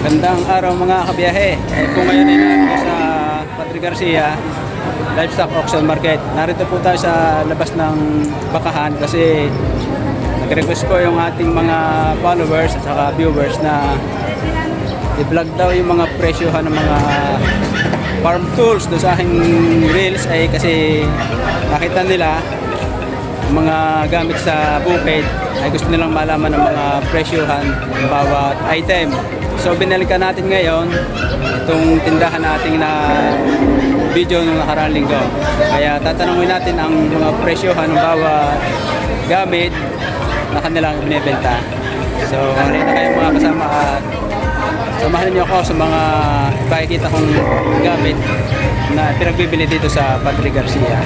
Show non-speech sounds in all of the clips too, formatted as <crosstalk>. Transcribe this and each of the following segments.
Gandang araw mga kabiyahe. Eh, kung ngayon ay narito sa Patrick Garcia Livestock Auction Market. Narito po tayo sa labas ng bakahan kasi nag-request po yung ating mga followers at saka viewers na i-vlog daw yung mga presyohan ng mga farm tools doon sa aking reels ay kasi nakita nila mga gamit sa bukid ay gusto nilang malaman ng mga presyohan ng bawat item. So binalikan natin ngayon itong tindahan nating na video nung nakaraang linggo. Kaya tatanungin natin ang mga presyohan ng bawat gamit na kanilang binibenta. So halina kayo mga kasama at samahan niyo ako sa mga pakikita kong gamit na pinagbibili dito sa Padre Garcia.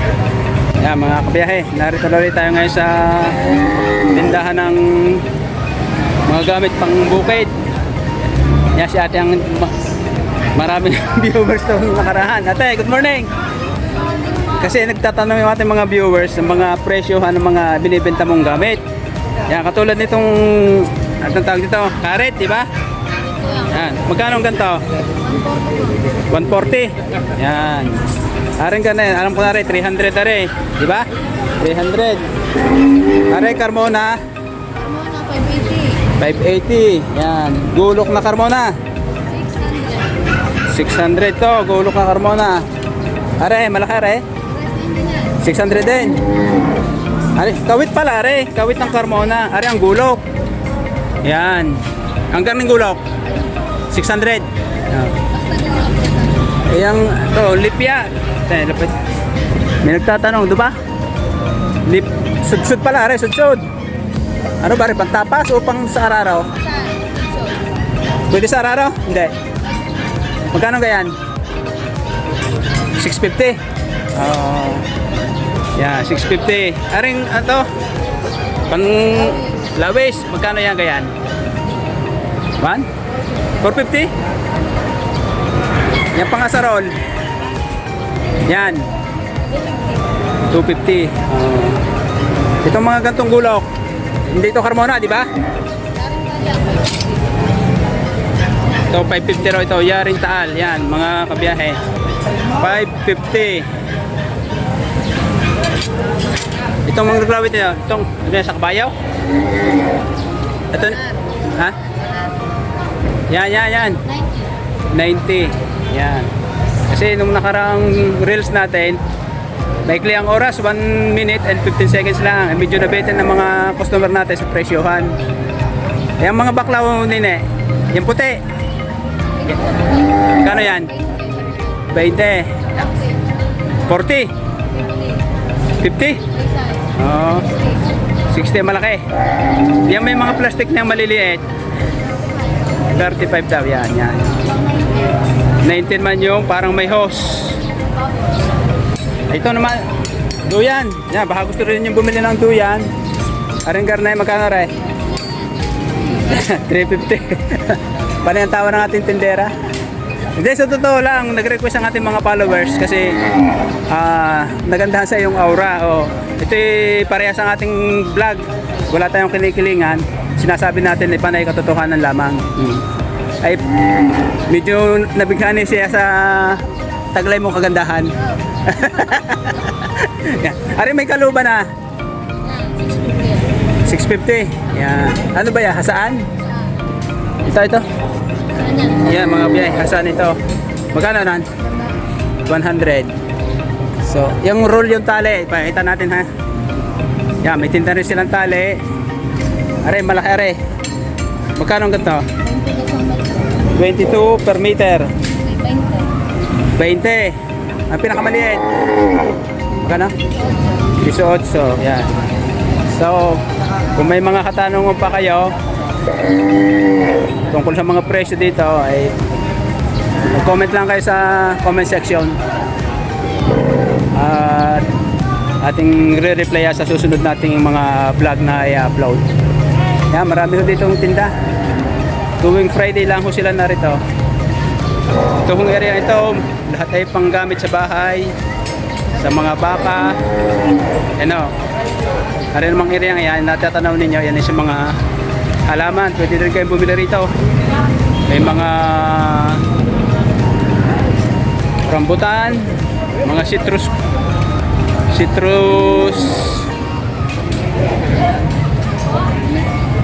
Yan mga kabiyahe, narito na ulit tayo ngayon sa tindahan ng mga gamit pang bukid. Yan si ate ang ma- maraming <laughs> viewers to nakarahan. Ate, good morning! Kasi nagtatanong yung ating mga viewers ng mga presyohan ng mga binibenta mong gamit. Yan, katulad nitong, anong tawag dito? Karet, di ba? Yan. Magkano ang ganito? 140. Yan. Aring ka na. Alam ko na rin, 300 na rin. Di ba? 300. Are Carmona, Mona, 580. 580. Yan. Gulok na Carmona. 600 to. Gulok na Carmona. Are, malaki are. 600 din. Are, kawit pala are. Kawit ng Carmona. Are ang gulok. Yan. Hanggang ng gulok? 600. Yan. Yang to lipya. Eh, lapit. May nagtatanong, di ba? Lip sudsud pala, re, sudsud. Ano ba, re, pantapas o pang sa araraw? Pwede sa araraw? Hindi. Magkano gayan? 650. Oo. Yeah, 650. Aring ano to? Pang lawis, magkano yan gayan? 1? 450? Yan pang asarol. Yan. 250. Oh. Itong mga gantong gulok. Hindi ito Carmona, di ba? Ito 550 raw ito. Yaring Taal. Yan, mga kabiyahe. 550. Itong mga naglawit nyo. Itong, ano sa kabayaw? Ito, ha? Yan, yan, yan. 90. Yan. Kasi nung nakaraang reels natin, maikli ang oras, 1 minute and 15 seconds lang. Medyo nabitin ng mga customer natin sa presyohan. Eh, ang mga baklaw nine, yung puti. Kano yan? 20. 40. 50. Oo. 60 malaki. Yan may mga plastic na maliliit. 35 daw yan, yan. 19 man yung parang may hose. Ito naman, duyan. Yan, baka gusto rin yung bumili ng duyan. Aring garnay, magkano rin? <laughs> 350. <laughs> Paano yung tawa ng ating tindera? Hindi, sa totoo lang, nag-request ang ating mga followers kasi ah nagandahan sa iyong aura. Oh, ito parehas ang ating vlog. Wala tayong kinikilingan. Sinasabi natin ay panay katotohanan lamang. Mm. Ay, medyo nabighan siya sa taglay mong kagandahan. <laughs> Yan. Ari may kaluba na. 650. Yan. Ano ba yan? Hasaan? Ito, ito. Yan, mga biyay. Hasaan ito. Magkano nan? 100. So, yung roll yung tali. Pakita natin ha. Yan, may tinta rin silang tali. Are, malaki are. Magkano ang ganito? 22 per meter. 20. Ang pinakamaliit. Magkano? 18. Yan. So, kung may mga katanungan pa kayo tungkol sa mga presyo dito ay mag-comment lang kayo sa comment section. At ating re-reply sa susunod nating mga vlog na i-upload. Yan, marami dito tinda. Tuwing Friday lang ho sila narito. Ito hong area ito, lahat ay panggamit sa bahay, sa mga baka, ano, ano namang area yan, natatanaw ninyo, yan is yung mga halaman, pwede rin kayong bumili rito. May mga rambutan, mga citrus citrus.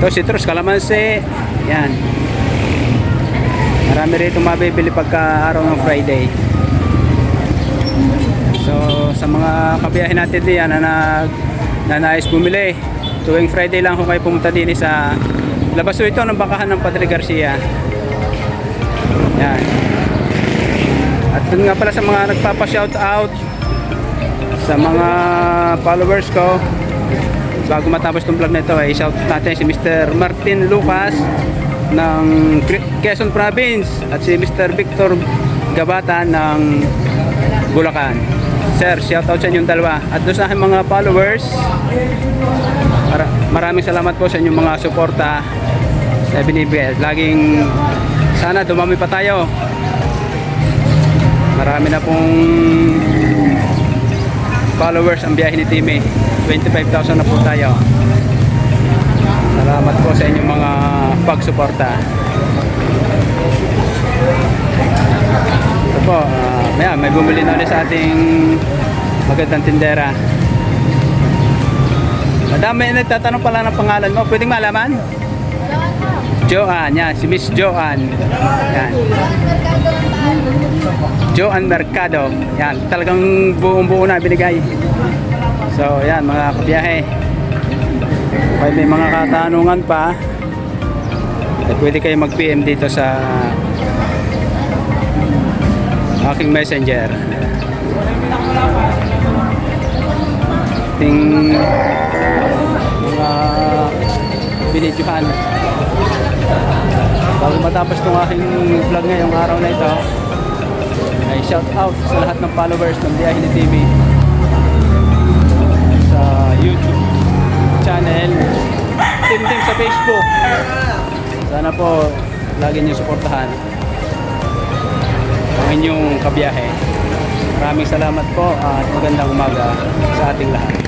Ito citrus kalamansi yan marami rito mabibili pagka araw ng Friday. So sa mga kabiyahin natin diyan na, nag, na nais bumili tuwing Friday lang kung kayo pumunta din sa labas. Po ito ng bakahan ng Padre Garcia. Yan. At dun nga pala sa mga nagpapa-shout out sa mga followers ko bago matapos itong vlog na ito ay shout out natin si Mr. Martin Lucas ng Quezon Province at si Mr. Victor Gabata ng Bulacan Sir, shout out sa inyong dalawa at doon sa aking mga followers mara- maraming salamat po sa inyong mga suporta na binibigay laging sana dumami pa tayo Marami na pong followers ang biyahe ni Timmy. 25,000 na po tayo. Salamat po sa inyong mga pagsuporta. Ito po, ah, may, may bumili na ulit sa ating magandang tindera. Madam, may nagtatanong pala ng pangalan mo. Pwedeng malaman? Joanne, yan. Si Miss Joanne. Yan. Joan Mercado. Yan, talagang buong buo na binigay. So, yan mga kabiyahe. Kaya may mga katanungan pa, eh, pwede kayo mag-PM dito sa aking messenger. Ting mga binidyohan. Bago matapos itong aking vlog ngayong araw na ito, ay shout out sa lahat ng followers ng Biyahe ni TV sa YouTube channel, Team sa Facebook. Sana po lagi niyo suportahan ang inyong kabiyahe. Maraming salamat po at magandang umaga sa ating lahat.